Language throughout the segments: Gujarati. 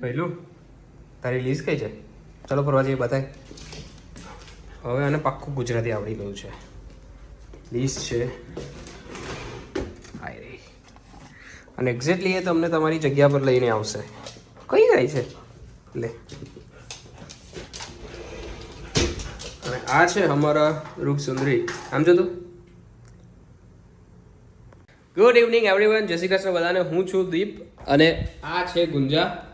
પહેલું, તારી લીઝ કઈ છે? ચલો ફરવા જઈએ, બતાય. હવે આને પાક્કું ગુજરાતી આવડી ગયું છે. લીઝ છે. આઈ રહી અને એક્ઝેક્ટલી એ તમને તમારી જગ્યા પર લઈને આવશે. કઈ ગઈ છે? લે. અને આ છે અમારા રૂપ સુંદરી આમ જો તું. ગુડ ઇવનિંગ એવરીવન જય શ્રી કૃષ્ણ બધાને. હું છું દીપ અને આ છે ગુંજા.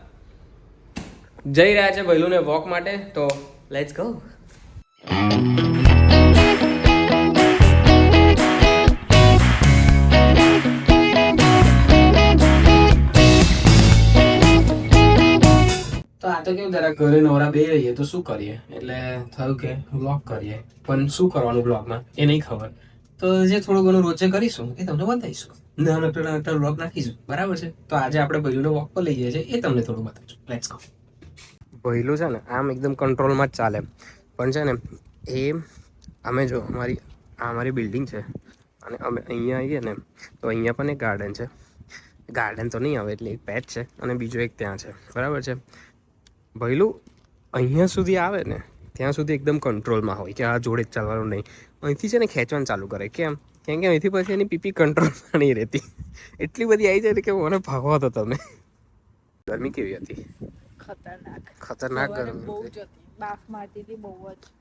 જઈ રહ્યા છે ભૈલુને વોક માટે, તો લેટ્સ ગો તો આ તો કેવું જરા ઘરે નવરા બે રહીએ, તો શું કરીએ? એટલે થયું કે બ્લોગ કરીએ. પણ શું કરવાનું બ્લોગમાં એ નહીં ખબર. તો જે થોડું ઘણું રોજે કરીશું, એ તમને બતાવીશું. નાના નાના બ્લોગ નાખીશું. બરાબર છે? તો આજે આપણે ભૈલુને વોક પર લઈ જઈએ છીએ, એ તમને થોડું બતાવીશું. લેટ્સ ગો ભૈલું છે ને, આમ એકદમ કંટ્રોલમાં જ ચાલે. પણ છે ને, એ અમે જો, અમારી, આ અમારી બિલ્ડિંગ છે. અને અમે અહીંયા આવીએ ને, તો અહીંયા પણ એક ગાર્ડન છે. ગાર્ડન તો નહીં આવે, એટલે એક પેચ છે અને બીજો એક ત્યાં છે. બરાબર છે? ભૈલું, અહીંયા સુધી આવે ને, ત્યાં સુધી એકદમ કંટ્રોલમાં હોય કે આ જોડે જ ચાલવાનું નહીં. અહીંથી છે ને ખેંચવાનું ચાલુ કરે. કેમ? કેમ કે અહીંથી પછી એની પીપી કંટ્રોલમાં નહીં રહેતી. એટલી બધી આવી જાય કે મને ભાગવા તો તમે. ગરમી કેવી હતી? ખતરનાક. ખતરનાક ગરમી બહુ જ હતી. બાફ મારતી હતી બહુ જ.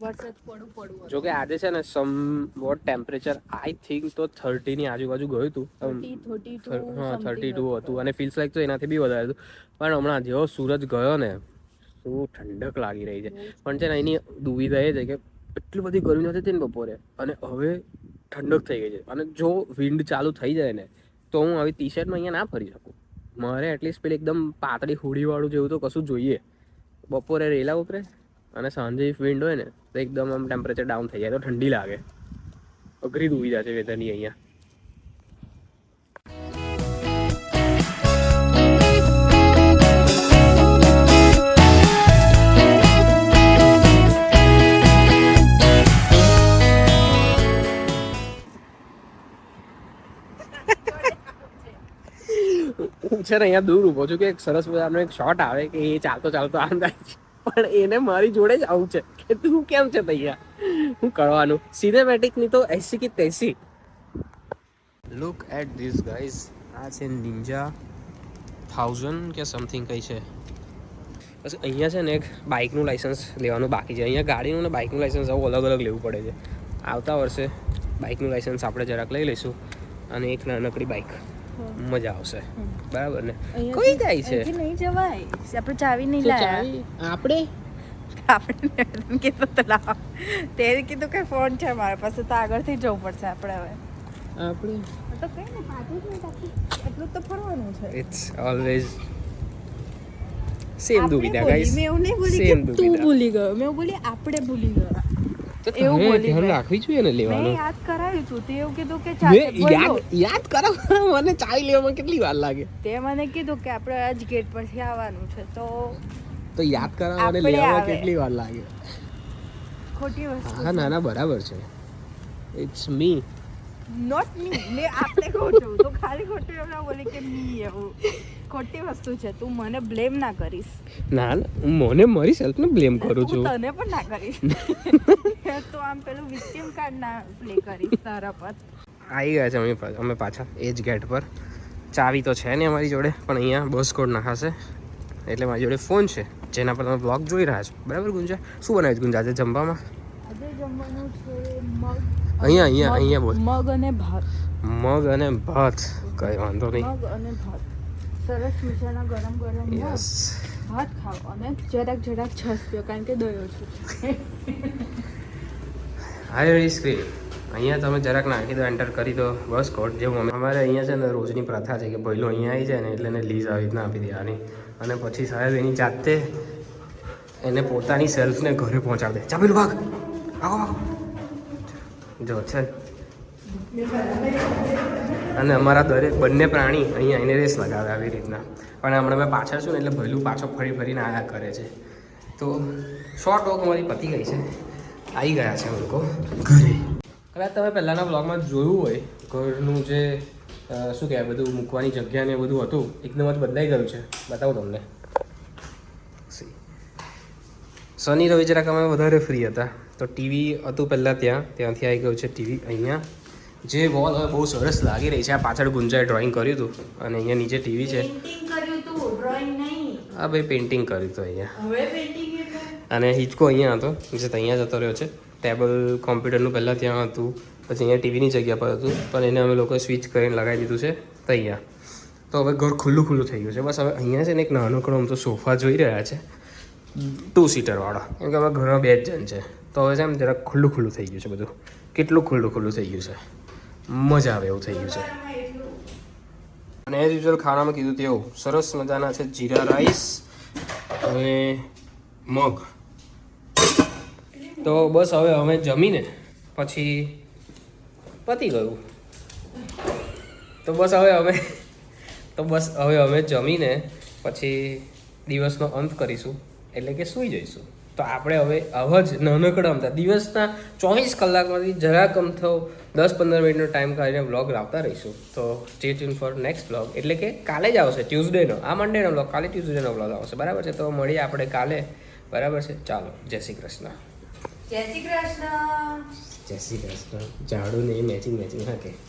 વરસાદ પડું પડું જો કે આજે છે ને somewhat temperature I think તો થર્ટીની આજુબાજુ ગયું હતું થર્ટી થર્ટી ટુ હા થર્ટી ટુ હતું. અને ફીલ્સ લાઈક તો એનાથી બી વધારે હતું. પણ હમણાં જેવો સૂરજ ગયો ને શું ઠંડક લાગી રહી છે. પણ છે ને એની દુવિધા એ છે કે એટલી બધી ગરમી નથી ને બપોરે અને હવે ઠંડક થઈ ગઈ છે. અને જો વિન્ડ ચાલુ થઈ જાય ને તો હું આવી ટી શર્ટમાં અહીંયા ના ફરી શકું. મારે એટલીસ્ટ પેલી એકદમ પાતળી હુડીવાળું જેવું તો કશું જોઈએ. બપોરે રેલા ઉતરે અને સાંજે વિન્ડ હોય ને, તો એકદમ આમ ટેમ્પરેચર ડાઉન થઈ જાય, તો ઠંડી લાગે. અઘરી દુવિધા છે વેધરની અહીંયા. હું છે ને અહીંયા દૂર ઊભો છું કે એક સરસ મજાનો એક શોટ આવે કે એ ચાલતો ચાલતો આમ થાય છે. પણ એને મારી જોડે જ આવું છે કે તું કેમ છે તૈયાર? હું કરવાનું? સિનેમેટિકની તો એસી કે તેસી? લુક એટ ધીસ ગાઈઝ આ છે નિંજા થાઉઝન્ડ કે સમથિંગ કઈ છે. બસ અહીંયા છે ને એક બાઇકનું લાઇસન્સ લેવાનું બાકી છે. અહીંયા ગાડીનું ને બાઇકનું લાઇસન્સ આવું અલગ અલગ લેવું પડે છે. આવતા વર્ષે બાઇકનું લાઇસન્સ આપણે જરાક લઈ લઈશું. અને એક નાનકડી બાઇક મજા આવશે. બરાબર ને? કોઈ જાય છે? નહીં જવાય. આપણે ચાવી નહીં લાયા. આપણે? આપણે કીધું તો લાવ. તે કીધું કે ફોન છે મારા. પાસે તો આગળથી જવું પડશે આપણે હવે. આપણે? તો કઈ ને પાછું આખી એટલું તો ફરવાનું છે. ઇટ્સ ઓલવેઝ સેમ દુવિધા ગાઈસ મેં એવું નહીં બોલી તું ભૂલી ગયો. મેં બોલી આપણે ભૂલી ગયા. એવું બોલી ધ્યાન રાખવી જોઈએ ને લેવાનું. યાદ કરાવ્યું તું. તે એવું કીધું કે ચાલ યાદ યાદ કરો મને ચાવી લેવામાં કેટલી વાર લાગે? તે મને કીધું કે આપણે આજ ગેટ પરથી આવવાનું છે તો તો યાદ કરાવવા અને લેવામાં કેટલી વાર લાગે? ખોટી વસ્તુ હા ના ના બરાબર છે. ઇટ્સ મી નોટ મી મેં આપણે કહું છું તો ખાલી ખોટું એમ ના બોલી કે મી એવું. ખોટી વસ્તુ છે તું મને બ્લેમ ના કરીશ. ના હું મને મારી સેલ્ફને બ્લેમ કરું છું. તને પણ ના કરીશ. તો આમ પેલું વિક્ટિમ કાર્ડ ના પ્લે કરીશ તારા પર. આવી ગયા છે અમે અમે પાછા એ જ ગેટ પર. ચાવી તો છે નહીં અમારી જોડે પણ અહીંયા બસ કોડ નાખાશે. એટલે મારી જોડે ફોન છે જેના પર તમે બ્લોગ જોઈ રહ્યા છો. બરાબર ગુંજા? શું બનાવ્યું ગુંજા આજે જમવામાં? અહીંયા અહીંયા અહીંયા બોલ. મગ અને ભાત. મગ અને ભાત કઈ વાંધો નહીં. મગ અને ભાત. સરસ મજાના ગરમ ગરમ ભાત. ખાઓ. અને જરાક જરાક છસ પીઓ કારણ કે દયો છું. હાય વેરી અહીંયા તમે જરાક નાખી દો એન્ટર કરી દો. બસ કોટ જેવું અમે અમારે અહીંયા છે ને રોજની પ્રથા છે કે પહેલું અહીંયા આવી જાય ને એટલે એને લીઝ આવી રીતના આપી દેવાની. અને પછી સાહેબ એની જાતે એને પોતાની સેલ્ફને ઘરે પહોંચાડી દે. ચાબેલું ભાગ. આવો. જો છે. અને અમારા દરેક બંને પ્રાણી અહીંયા એને રેસ લગાવે આવી રીતના. પણ હમણાં મેં પાછળ છું ને એટલે ભયલું પાછો ફરી ફરીને આયા કરે છે. તો શોર્ટ વોક અમારી પતી ગઈ છે. આવી ગયા છે અમે લોકો. ઘરે. કદાચ તમે પહેલાંના બ્લોગમાં જોયું હોય ઘરનું જે શું કહેવાય બધું મૂકવાની જગ્યા ને બધું હતું એકદમ જ બદલાઈ ગયું છે. બતાવું તમને. શનિ રવિ જરાક અમે વધારે ફ્રી હતા. તો ટીવી હતું પહેલાં ત્યાં ત્યાંથી આવી ગયું છે ટીવી અહીંયા. જે વોલ હવે બહુ સરસ લાગી રહી છે. આ પાછળ ગુંજાએ ડ્રોઈંગ કર્યું હતું અને અહીંયા નીચે ટીવી છે. આ ભાઈ પેઇન્ટિંગ કર્યું હતું અહીંયા. અને હિચકો અહીંયા હતો જે અહીંયા જતો રહ્યો છે. ટેબલ કોમ્પ્યુટરનું પહેલાં ત્યાં હતું પછી અહીંયા ટીવીની જગ્યા પર હતું. પણ એને અમે લોકોએ સ્વિચ કરીને લગાવી દીધું છે તો તો હવે ઘર ખુલ્લું ખુલ્લું થઈ ગયું છે. બસ હવે અહીંયા છે ને એક નાનો કણો આમ તો સોફા જોઈ રહ્યા છે. ટુ સીટરવાળો કેમ કે અમે ઘરમાં બે જ જણ છે. તો હવે છે એમ જરાક ખુલ્લું ખુલ્લું થઈ ગયું છે બધું. કેટલું ખુલ્લું ખુલ્લું થઈ ગયું છે. મજા આવે એવું થઈ ગયું છે. અને એઝ યુઝ્યુઅલ ખાણામાં કીધું તેવું સરસ મજાના છે જીરા રાઈસ અને મગ. તો બસ હવે અમે જમીને પછી પતી ગયું. તો બસ હવે અમે, તો બસ હવે અમે જમીને પછી દિવસનો અંત કરીશું. એટલે કે સૂઈ જઈશું. તો આપણે હવે આવા જ નાનકડા અમતા દિવસના ચોવીસ કલાકમાંથી જરાક અમથો દસ પંદર મિનિટનો ટાઈમ કાઢીને બ્લોગ લાવતા રહીશું. તો stay tune for next blog એટલે કે કાલે જ આવશે ટ્યુઝડેનો આ મંડેનો બ્લોગ કાલે ટ્યુઝડેનો બ્લોગ આવશે. બરાબર છે? તો મળીએ આપણે કાલે. બરાબર છે? ચાલો. જય શ્રી કૃષ્ણ. જય શ્રી કૃષ્ણ. જય શ્રી કૃષ્ણ. ઝાડુ ને મેચિંગ મેચિંગ હા કે?